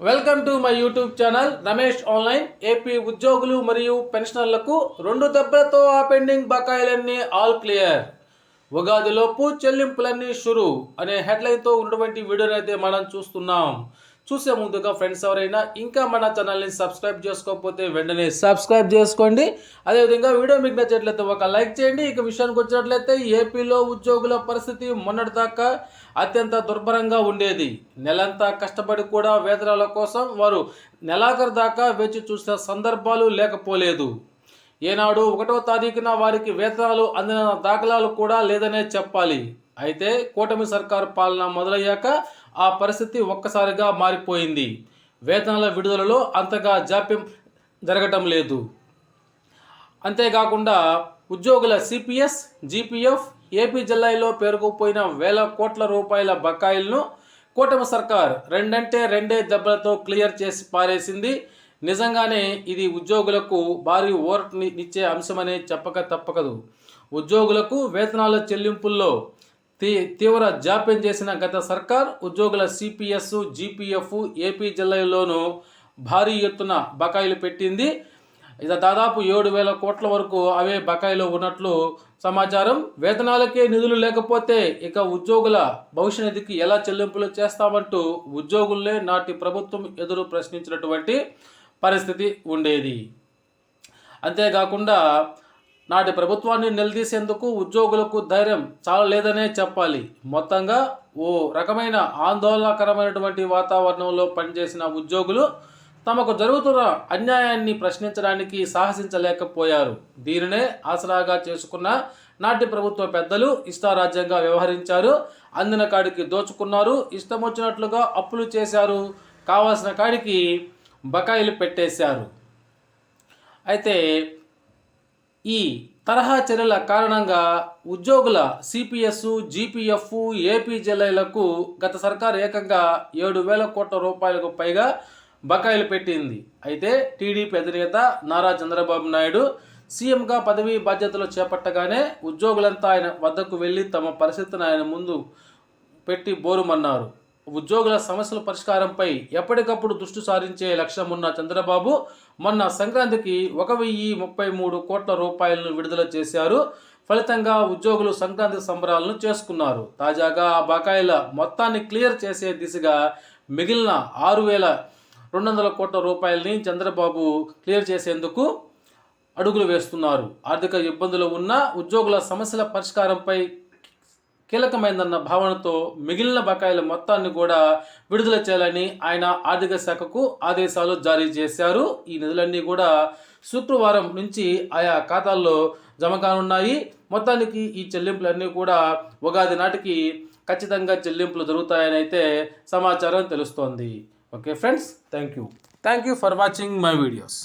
Welcome to my YouTube channel Ramesh online. AP ఉద్యోగులు మరియు పెన్షనర్లకు రెండు దెబ్బలతో ఆ పెండింగ్ బకాయిలన్నీ ఆల్ క్లియర్. ఉగాదిలోపు చెల్లింపులన్నీ షురు అనే హెడ్లైన్తో ఉన్నటువంటి వీడియోనైతే అయితే మనం చూస్తున్నాం. చూసే ముందుగా ఫ్రెండ్స్ ఎవరైనా ఇంకా మన ఛానల్ని సబ్స్క్రైబ్ చేసుకోకపోతే వెంటనే సబ్స్క్రైబ్ చేసుకోండి. అదేవిధంగా వీడియో మీకు నచ్చినట్లయితే ఒక లైక్ చేయండి. ఇక విషయానికి వచ్చినట్లయితే ఏపీలో ఉద్యోగుల పరిస్థితి మొన్నటిదాకా అత్యంత దుర్భరంగా ఉండేది. నెలంతా కష్టపడి కూడా వేతనాల కోసం వారు నెలాఖరు దాకా వేచి చూసిన సందర్భాలు లేకపోలేదు. ఏనాడు ఒకటో తారీఖున వారికి వేతనాలు అందిన దాఖలాలు కూడా లేదనే చెప్పాలి. అయితే కూటమి సర్కారు పాలన మొదలయ్యాక ఆ పరిస్థితి ఒక్కసారిగా మారిపోయింది. వేతనాల విడుదలలో అంతగా జాప్యం జరగటం లేదు. అంతేకాకుండా ఉద్యోగుల సిపిఎస్ జీపీఎఫ్ ఏపీ జిల్లాలో పేరుకుపోయిన వేల కోట్ల రూపాయల బకాయిలను కూటమి సర్కార్ రెండంటే రెండే దెబ్బలతో క్లియర్ చేసి పారేసింది. నిజంగానే ఇది ఉద్యోగులకు భారీ ఓరటనిచ్చే అంశమనే చెప్పక తప్పకదు. ఉద్యోగులకు వేతనాల చెల్లింపుల్లో తీ తీవ్ర జాప్యం చేసిన గత సర్కార్ ఉద్యోగుల సిపిఎస్ జీపీఎఫ్ ఏపీ జిల్లాలోనూ భారీ ఎత్తున బకాయిలు పెట్టింది. ఇది దాదాపు ఏడు వేల కోట్ల వరకు అవే బకాయిలో ఉన్నట్లు సమాచారం. వేతనాలకే నిధులు లేకపోతే ఇక ఉద్యోగుల భవిష్య నిధికి ఎలా చెల్లింపులు చేస్తామంటూ ఉద్యోగులే నాటి ప్రభుత్వం ఎదురు ప్రశ్నించినటువంటి పరిస్థితి ఉండేది. అంతేకాకుండా నాటి ప్రభుత్వాన్ని నిలదీసేందుకు ఉద్యోగులకు ధైర్యం చాలా లేదనే చెప్పాలి. మొత్తంగా ఓ రకమైన ఆందోళనకరమైనటువంటి వాతావరణంలో పనిచేసిన ఉద్యోగులు తమకు జరుగుతున్న అన్యాయాన్ని ప్రశ్నించడానికి సాహసించలేకపోయారు. దీనినే ఆసరాగా చేసుకున్న నాటి ప్రభుత్వ పెద్దలు ఇష్టారాజ్యంగా వ్యవహరించారు. అందిన కాడికి దోచుకున్నారు. ఇష్టం వచ్చినట్లుగా అప్పులు చేశారు. కావాల్సిన కాడికి బకాయిలు పెట్టేశారు. అయితే ఈ తరహా చర్యల కారణంగా ఉద్యోగుల సిపిఎస్ జీపీఎఫ్ ఏపీ గత సర్కారు ఏకంగా ఏడు వేల కోట్ల రూపాయలకు పైగా బకాయిలు పెట్టింది. అయితే టీడీపీ అధినేత నారా చంద్రబాబు నాయుడు సీఎంగా పదవీ బాధ్యతలు చేపట్టగానే ఉద్యోగులంతా ఆయన వద్దకు వెళ్ళి తమ పరిస్థితిని ఆయన ముందు పెట్టి బోరుమన్నారు. ఉద్యోగుల సమస్యల పరిష్కారంపై ఎప్పటికప్పుడు దృష్టి సారించే లక్ష్యం ఉన్న చంద్రబాబు మొన్న సంక్రాంతికి ఒక వెయ్యి ముప్పై మూడు కోట్ల రూపాయలను విడుదల చేశారు. ఫలితంగా ఉద్యోగులు సంక్రాంతి సంబరాలను చేసుకున్నారు. తాజాగా ఆ బకాయిల మొత్తాన్ని క్లియర్ చేసే దిశగా మిగిలిన ఆరు వేల రెండు వందల కోట్ల రూపాయలని చంద్రబాబు క్లియర్ చేసేందుకు అడుగులు వేస్తున్నారు. ఆర్థిక ఇబ్బందులు ఉన్న ఉద్యోగుల సమస్యల పరిష్కారంపై కీలకమైందన్న భావనతో మిగిలిన బకాయిల మొత్తాన్ని కూడా విడుదల చేయాలని ఆయన ఆర్థిక శాఖకు ఆదేశాలు జారీ చేశారు. ఈ నిధులన్నీ కూడా శుక్రవారం నుంచి ఆయా ఖాతాల్లో జమ కానున్నాయి. మొత్తానికి ఈ చెల్లింపులన్నీ కూడా ఉగాది నాటికి ఖచ్చితంగా చెల్లింపులు జరుగుతాయని అయితే సమాచారం తెలుస్తోంది. Okay friends thank you. Thank you for watching my videos.